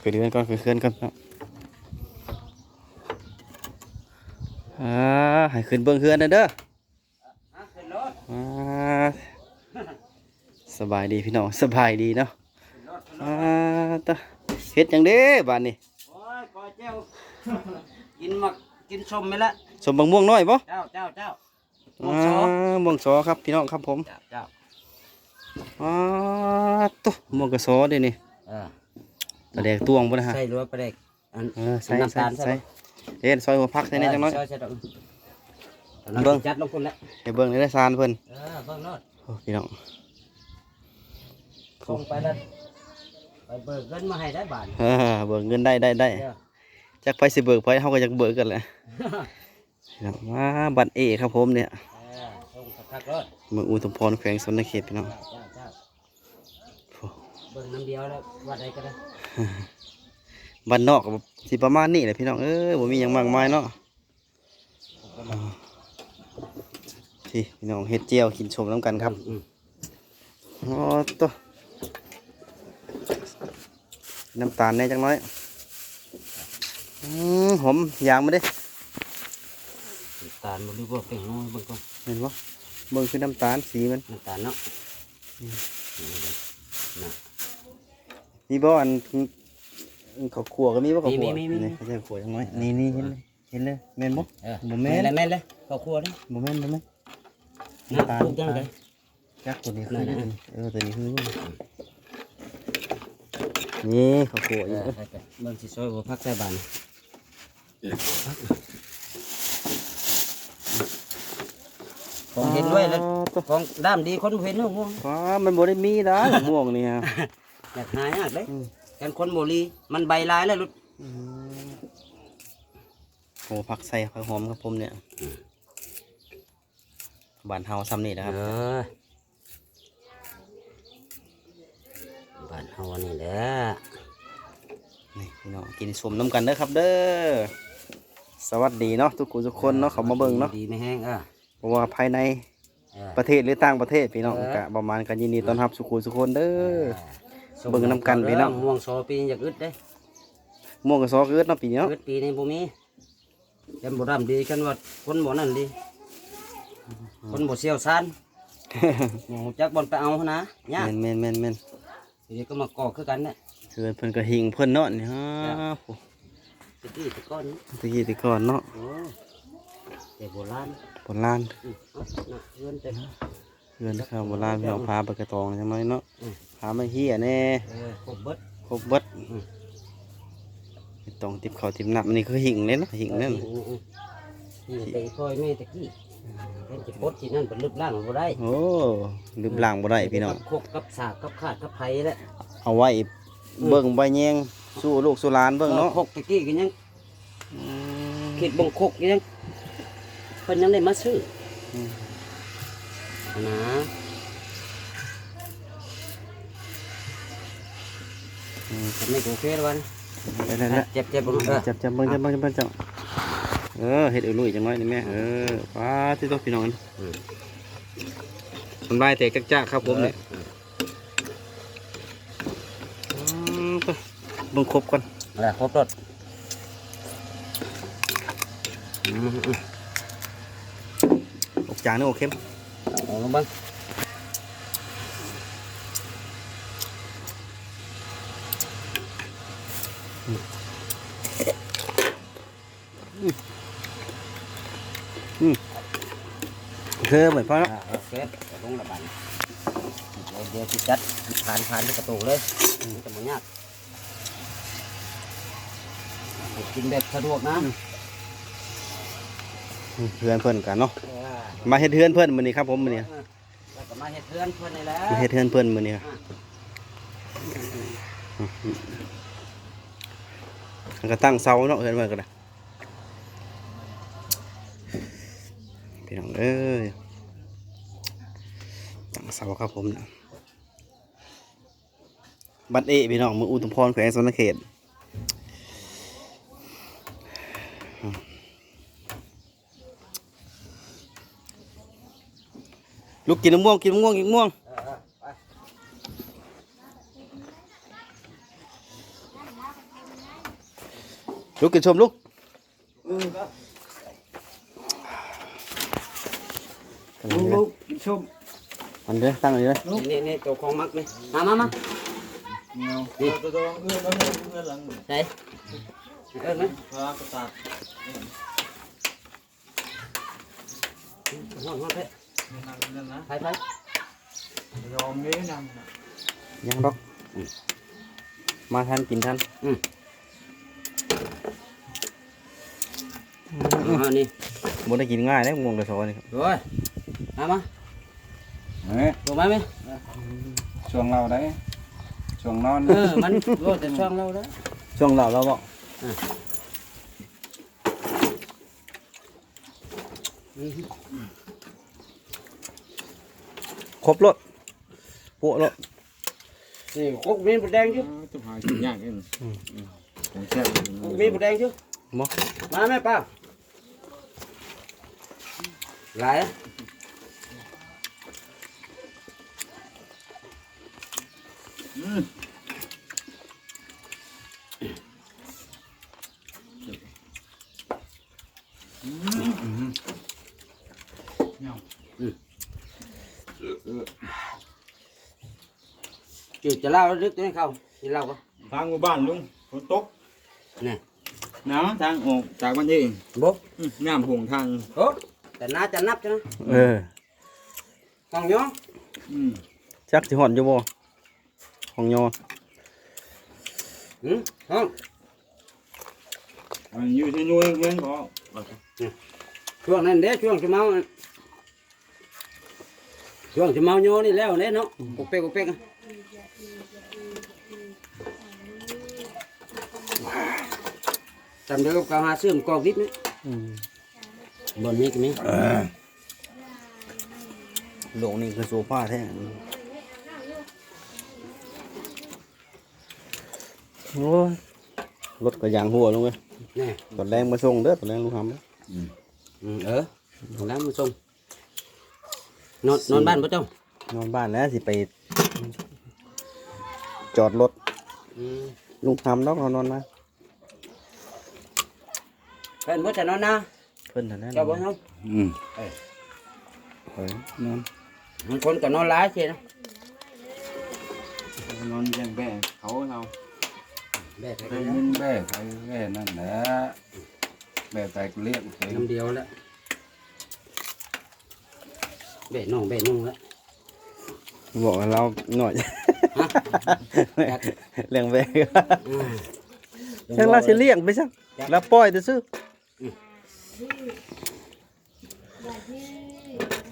ขึ้นเรือนก่อนขึ้นเรือนก่อนเนาะอ่าให้ขึ้นเบื้องเรือนนะเด้ออะขึ้นรถอ่าสบายดีพี่น้องสบายดีเนาะขึ้นรถขึ้นรอ่าถตะเฮ็ดหยังเด้บ้านนี้โอ้ยก้อยเจ้ากินหมักกินชมไหมละสมบังม่วงน้อยบ่เจ้าเจ้าเจ้าหมอ่กชอาม่วงสอครับพี่น้องครับผมเจ้าเจ้าอ่าตุ๊ม่วงกระสอเด้นี่เอ อตะแดกตวงบ่นะฮะใส่รัวปลาเด็กอันเออใส่น้ำใส่ตาลใส่เฮ็ดซอยหัวผักใส่แหน่จังน้อยใส่ใส่ดอกเบิ่เบิ่ง งจัดลงคุณแล้วให้เบิ่งได้ซานเพิ่นเออเบิ่งรถโอ้พี่น้องส่งไปแล้วไปเบิกเงินมาให้ได้บาทเออเบิกเงินได้ได้ได้ เด้อ จักไปสิเบิกไปเฮาก็อยากเบิกกันแหละพี่น้องมาบัตรเอครับผมเนี่ยเออส่งคักๆรถเมืองอุทุมพรแขวงสนเขตพี่น้องเจ้า เจ้าเจ้าเบิ่งน้ำเดียวแล้ววัดใดก็ได้บ้านนอกก็สิประมาณนี้แหละพี่น้องเอ้ยบ่มีหยังมากมายเนาะพี่พี่น้องเฮ็ดเจียวกินชมน้ำกันครับอืมอ๋อตัวน้ำตาลแหน่จังน้อยอืมหอมยางมาเด้น้ำตาลบ่รู้ว่าเป็นน้อยเบิ่งก่อนเห็นบ่เบิ่งคือน้ำตาลสีมันน้ำตาลเนาะน่ะ มีบ่อันเขาขัวก็มีบ่เขาขัวมีมีมีมี นี่เขาจะขัวจังน้อยนี่นี่เห็นเลยเห็นเลยแม่นบ่เออบ่แม่นแม่นแม่นเลยข้าวคั่วนี่บ่แม่นบ่แม่นน้ำตาลจังไดจักตัวนี้คือนั่นน่ะ เออตัวนี้คือนี่เขาขัวเออีกอไปๆเบิ่งสิซอยบ่พักใส่บานของเห็นด้วยแล้วอ๋อตัวของด้ามดีคนบ่เห็นเนาะง่วงฟ้ามันบ่ได้มีนะ ม่วงนี่ฮะ อยากหายากเด้อืม กันคนบ่ลีมันใบลายแล้วลุดโอ้ผักใส่ผักหอมครับผมเนี่ยบ้านเฮาซ้ำนี่นะครับ เออบ้านเฮานี่แหละนี่พี่น้องกินสมน้ำกันเด้อครับเด้อ สวัสดีเนาะทุกคนทุกคนเนาะเขามาเบิ่งเนาะดีไม่แห้งเออเพราะว่าภายในเออ ประเทศหรือต่างประเทศพี่น้องเออ กะประมาณกันยินดีต้อนรับสุขุสุคนเด้อส่ เบิ่งนำกันพี่น้อง ม่วงโซปีอยากอึดเด้ม่วงกับซอเกิดเนาะปีนี้เนาะอึดปีนี้บ่มีกันบ่ดำดีกันว่าคนบ่นั่นดี คนบ่เชี่ยวชาญบ่รู้จักบ่อนไปเอาหั้นนะยากแม่นแม่นแม่นแม่นทีนี้ก็มาก่อคือกันเนี่ยคือเพิ่นก็หิงเพิ่นเนาะนี่ฮะโอ้ตะกี้ตะก้อนนี้ตะกี้แตะก่อนเนาะโอ้แต่โบราณโบราณ อืมเอาน่ะเพื่อนเต็มเพื่อนข้าวโบราณพี่น้องพาไปกระตองจังน้อยเนาะอืมพามาเฮียแน่เออครบเบิดครบเบิดอืมไปตองติบข้าวติบน้ำอันนี้คือหิงเลยเนาะหิงนั่นอืมอืมอืมแต่คอยแม่ตะกี้เป็นจิปดที่นั่นเป็นลึกล่างบ่ได้โอ้ลืมล้างบ่ได้พี่น้องกับคกกับสากกับขาดกับไผ่แหละเอาไว้เบิ่งใบแยงสู้ลูกสู้หลานเบิ่งเนาะคกตะกี้ก็ยังคิดบังคกก็ยังเพิ่นยังได้มาซื้ออ นะอืมทำไม่โอเคแล้ววันได้ได้ได้เจ็บเจ็บบ่เออจับจับเบิ่งจับเบิ่งจับเบิ่งจับเออเฮ็ดอุ้ยๆจังน้อยนี่แม่เออป้าที่ตัวพี่น้องอืมมันลายแตกจักๆครับผมเนี่ยอืมตัวเบิ่งครบก่อนอะไรครบรถอืมอืมออกจางนี่โอเค มเอาลงเบ้างคือเหมือนพ่อเนาะอ่าโอเคเอาลงละบันเดี๋ยวเดี๋ยวสิจัดผ่านผ่านที่ประตูเลยมันจะมันยากให้กินแบบสะดวกนะเพื่อนเพื่อนกันเนาะเออมาเฮ็ดเพื่อนเพื่อนมื้อนี้ครับผมมื้อนี้แล้วก็มาเฮ็ดเพื่อนเพื่อนนี่แหละมาเฮ็ดเพื่อนเพื่อนมื้อนี้แล้วก็ตั้งเสาเนาะเพื่อนเพื่อนกันนะพี่น้องเอ้ยตั้งเสาครับผมนะบัดเอพี่น้องมืออุทุมพรแขวงสนเขต ลูกกินมะม่วงกินมะม่วงกินมะม่วงเออเออไปลุกกินชมลุกตั้งลูเลยกชมมันเด้อตั้งเลยเด้อนี่นี่ตัวของมักนี่มามามาเงาตัวตัวเอื้อมันเอื้อหลังไหนเอิ้นไหมพากระตากห้องห้องเพ่นั่น นั่นนะไปไปยอมนี้นั่นยังดอก มาทันกินทันอ่านี่บ่ได้กินง่ายนะงวงกระสอนี่ครับ rồi à mà เฮ้ย đồ máy mấy ช่วงเราได้ช่วงนอน ừ mình rồi thì xoang lâu đó ช่วงเราเราบ่ Ừ. ครบรถปวรถ thì cốt miếng bột đen chứ จะหากินยากเองของแซ่บ cốt miếng bột đen chứ บ่ má mấy ba lại á Chịu chả lao nó đứt tới không? Đi lao không? ทางหมู่บ้านลุงฝนตก Nè หนาวทางออกจากบ้านเอง Bố น้ำห่วงทาง Tốt Tại ná chả nắp cho nó เออ Còn nhó อืม จักสิหอนอยู่บ่ของยอ Ừ không อันอยู่ที่นู่นเพื่อนบอก chuồng này để chuồng cho mau chuồng cho mau nhô đi leo đấy nó cục pe cục pe tầm được cao hà xương con vít nữa อืม bọn mi cái mi โลกนี่คือโซฟาแท้โอ้ยรถก็ยางหัวลงเลย nè ตอนแรงมาส่งเด้อตอนแรงลุงทำเด้อ ừ ở thằng lắm mà sông non non ban bữa trong นอนบ้านแล้วสิไป จอดรถ ừ ลุงทำดอกเอานอนมา phải bữa chả non na เพิ่นเท่านั้น cho bữa không อืมเฮ้ยนอน con cả non lá chứ nó นอนแย่งแบ่เขาเรา bè phải เป็ cái น đó มินแบ่ใครแบ่นั่นแหละแบ่ใส่เรียกเฉย năm điều đó bè nong bè nong đó บอกว่าเราหน่อย เลี้ยงแบก ừ ช่างเราสิเลี้ยงไปซะแล้วปล่อยแต่ซื้อ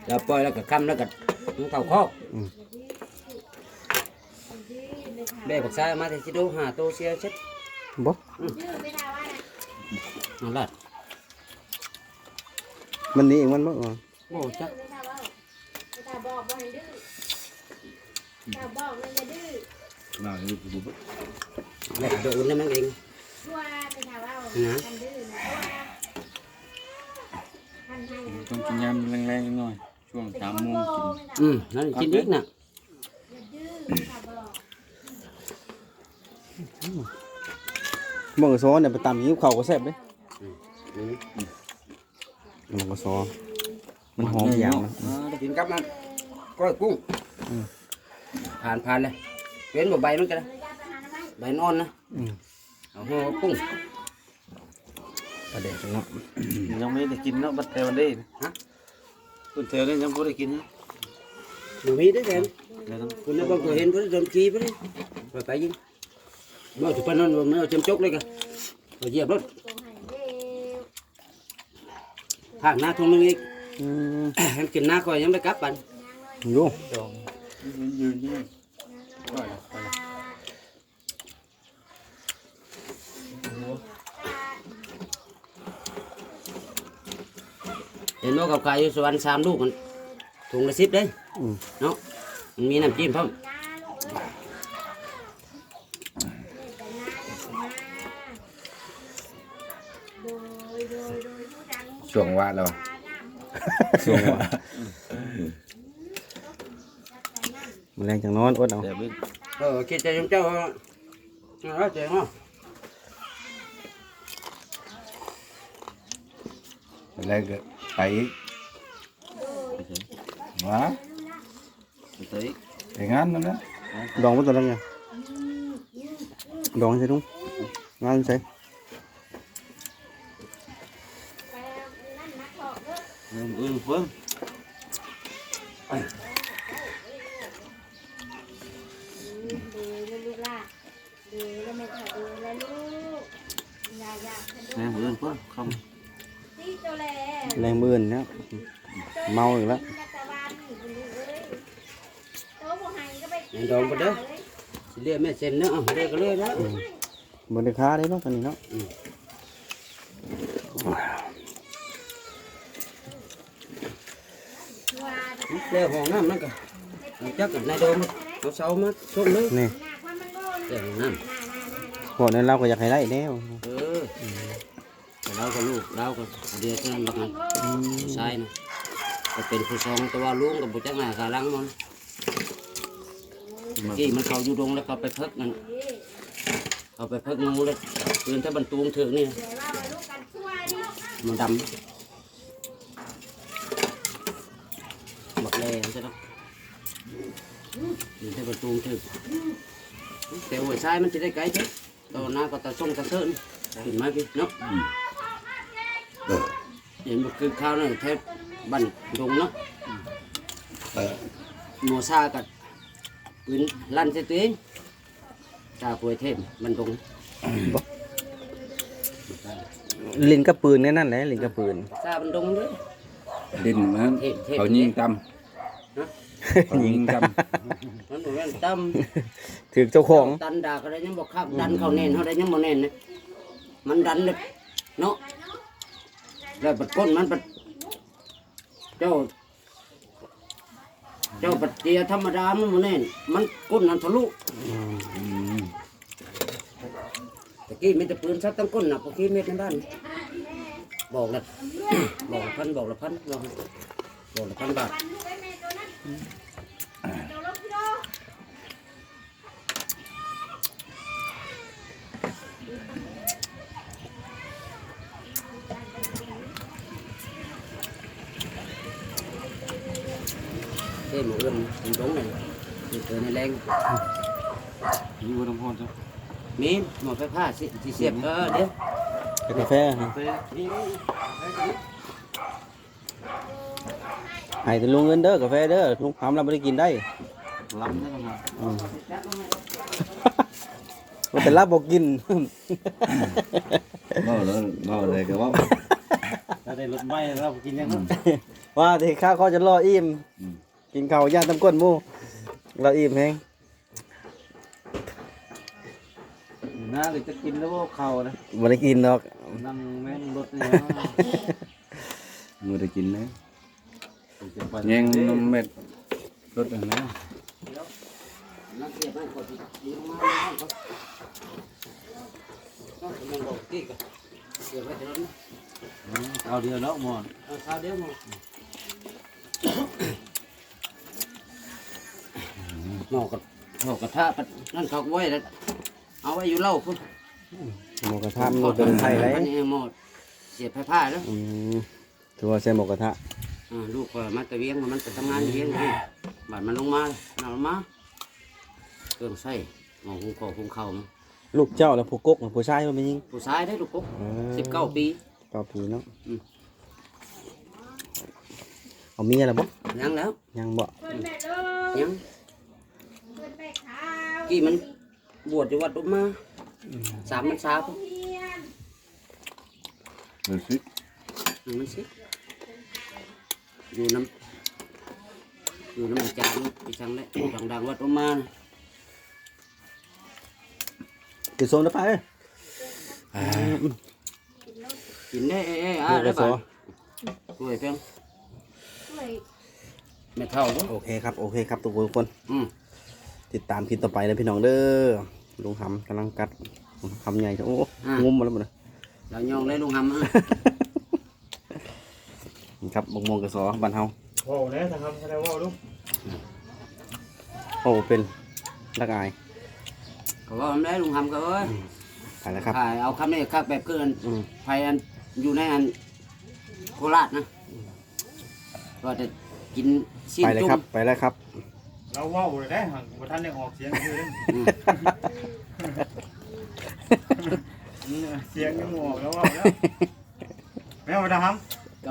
แล้วปล่อยแล้วก็คำแล้วก็มันเข้าคอกแม่บอกซ้ายมาแต่ชิดูหาโตเสียเช็ดบ่นั่นแหละมันนี่เองมันบ่โอ้จัก ตาบอกว่าให้ดื้อตาบอกเลยอย่าดื้อเราอยู่บุบแม่โดนแล้วมันเองชัวร์ไปถามว่านะมันดื้อนะชัวร์มันให้นะต้องกินยำแรงๆหน่อย ช่วงสามโมงกินอืมนั่นกินอีกน่ะอย่าดื้อตาบอกบ่กระซอเนี่ยไปตำยิ้วเขาก็แซ่บเด้อืมบ่กระซอมันหอมอย่างมันกินกับมันก้อยกุ้ง ผ่านผ่านเลยเว้นบ่ใบมันกันนะใบนอนนะอืมเอาห่อกุ้งประเด็นจังเนาะยังไม่ได้กินเนาะบัดเทวันนี้ฮะคุณเทวนี่ยังไม่ได้กินนะดูมีได้แถมเดี๋ยวต้องคุณนึกว่าเคยเห็นเพิ่นโดนขี้ไปเลยไปไปยิงเมื่อถึงปานนั้นมันเอาเต็มจกเลยกันไปเหยียบรถโกงให้เร็วทางหน้าทุ่งนึงอีกอืมให้กินหน้าก่อนยังไม่กลับปันอ ยืนยืนยืนปล่อยไปเห็นว่ากับไก่อยู่สวรรค์สามลูกมันถุงละสิบเด้เนาะมันมีน้ำจิ้มพร้อมน้าลูกเอ้ยแต่น้าด็กมาดยโดยโดยผู้ดังช่วงวาเรา ตาหน้า สูงว่ะมัน แรงจังนอนอดเอาเดี๋ยวพี่เออคิดใจจงเจ้าเอาเจ้าเนาะแล้วก็ไปอีกวะไปเตยไปงานนั่นนะดองไว้ตัวนั้นไงดองใช่ทุงงานใช่ไปนั่นนักหลอกเด้อเออเออเพิ่ง คตีตัวแลแรงมื่นนะเมาอีกแล้วตะวันคุณลูกเอ้ยโตบ่ให้ก็ไปำยังดองไปเด้อสิเรียกแม่เซ็นเนาะเรียกก็เรียกแล้วบริค้าได้เนาะตอนนี้เนาะว่าเรียกห้องน้ำนั่นก็เอาจักกับนายโดมเอาเสามาส่งเลยนี่หนักว่ามันโง่เรียกห้องน้พวกนั้นเราก็อยากให้ได้แล้วำเออ แต่เราก็ลูกเราก็เดียวกันบักนั้นผู้ชายนะก็เป็นผู้สองแต่ว่าลุงกับผู้จักหน้าขาหลังมันกี่มันเขาอยู่ดงแล้วเขาไปเพิกนั่นเขาไปเพิกงูเลยปืนถ้าบรรทุงถึงนี่เดี๋ยวว่าว่าลูกกันชั่วดิมันดำบักแร่ใช่ไหมปืนถ้าบรรทุงถึงแต่หัวชายมันจะได้ไกลจ้ะตอนหน้าก็ตาส่งตาเซินเห็นไหมพี่เนาะ เห็นบอกคือข้าวนั่นแทบบันดงเนาะหมอซากับปืนลั่นใส่ตัวเองตาป่วยเทพมันดงลินกับปืนแน่นั่นแหละลินกับปืนซามันดงเด้อ ดินมันเทพเทพ เขายิงตำเขายิงตมันบอกว่าตั้มถือเจ้าของดันดากอะไรยังบอกข้ามดันเขาแน่นเขาได้ยังบ่แน่นนะมันดันเลยเนาะ แล้วปัดก้นมันปัดเจ้า เจ้าปัดเตียธรรมดามันมันแน่นมันก้นนั้นทะลุตะกี้มีแต่ปืนซัดตั้งก้นนะพอกี้เม็ดในบ้านบอกละบอกละพันบอกละพันบอกละบอกละพันบาท เท่หมูเอื้อมเป็นตรงไหนเกิดในแรงอยู่บนพรจ้ะมีหมอไฟผ้าสิสิเสียบเออเดี๋ยวเป็นกาแฟนะนี่ให้แต่ลุงเงินเด้อกาแฟเด้อลุงทำเราไม่ได้กินได้ล้ำได้ไหมอืมว่าแต่ลาบอกกินเมาแล้วเมาเลยก็ว่าถ้าได้รถไม้เรากินยังนั้นว่าแต่ข้าวเขาจะรออิ่มอืม กินข้าวย่างตำก้นหมูเราอิ่มแฮงน่าจะกินแล้วว่าเขานะไม่ได้กินหรอกนั่งแม่นรถนี่มือได้กินเลยแยงนมเม็ดรถอันนั้นนั่งเสียบให้คนดีมากต้องยังบอกกี่กันเสียบไว้เดี๋ยวนี้เอาเดียวแล้วหมดเอาเช้าเดี๋ยวมาห มอกกับหมอกกระทะปัดนั่นเขาไว้แล้วเอาไว้อยู่เล่าพุ่นหมูกระทะมันบ่เป็นไทยไรอันนี้หมดเสียบผ้าแล้วอืมถือว่าใส่หมูกระทะอ่าลูกก็มาแตะเวียงมันไปทำงานอยู่เวียงนี่บาดมันลงมาหนาลงมาเครื่องใส่หมอหุงข้าวหุงข้าวมาลูกเจ้าแล้วผู้กกผู้ชายมันไม่ยิงผู้ชายได้ลูกกุ๊กออสิบเก้าปี เก้าปีเนาะอืม เอาเมียแล้วบ่ยังแล้วยังบ่เพื่อนแม่เด้อยัง เพื่อนแม่ขาว กี่มันบวชอยู่วัดอุมาสามมันสาวเพียนเดี๋ยวสิอืมมันสิอยู่น้ำอยู่น้ำอาจารย์อีสังเลยดังดังๆวัดอุมาน่ะ กินส้มได้ไปเอ้ยกินได้เอ้ยเอ้ยอ่าลูกกได้ระสป่ะอช่วยเพียงช่วยไม่เท่าบ่โอเคครับ โอเคครับทุกคน อืม ติดตามคลิปต่อไปนะพี่น้องเด้อลุงหำกำลังกัดคำใหญ่โอ้งุ้มมาแล้วหมดเลยเรายองได้ลุงหำอะนี่ครับบกมงกระสอบ้านเฮาว้าวเนี่ยนะครับแสดงว่าลูกโอ้เป็นรักอายเขาว่ามันได้ลุงหำก็เอ้ยไปแล้วครับขายเอาคำนี้คักแบบคืออันอืมไฟอันอยู่ในอันโคราชนะก็จะกินสิ้นไปเลยจุ่ครับมไปเลยครับ เราเว้าเลยได้หังบ่ทันได้ออกเสียงคือเด้อืมเสียงยังบ่ออกแล้วเว้าแล้วแม่ว่าทำ